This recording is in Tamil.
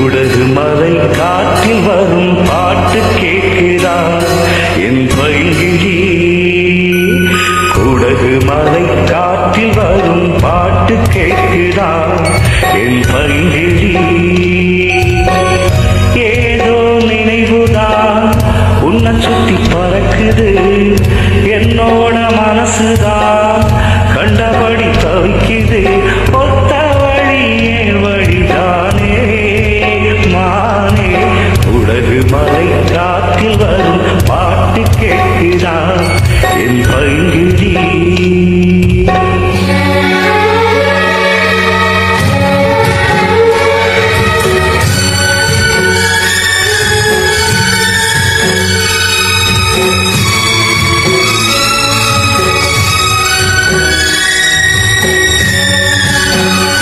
உடகு மலை காற்றில் வரும் பாட்டு கேட்கிறா என் பைங்கிழி உடகு மலை காற்றில் வரும் பாட்டு கேட்கிறா என் பைங்கிழி ஏதோ நினைவுதான் உன்னை சுத்தி பறக்குது. என்னோட மனசுதான் கண்ட காற்றில் வரும் பாட்டு கேட்குதா என் பை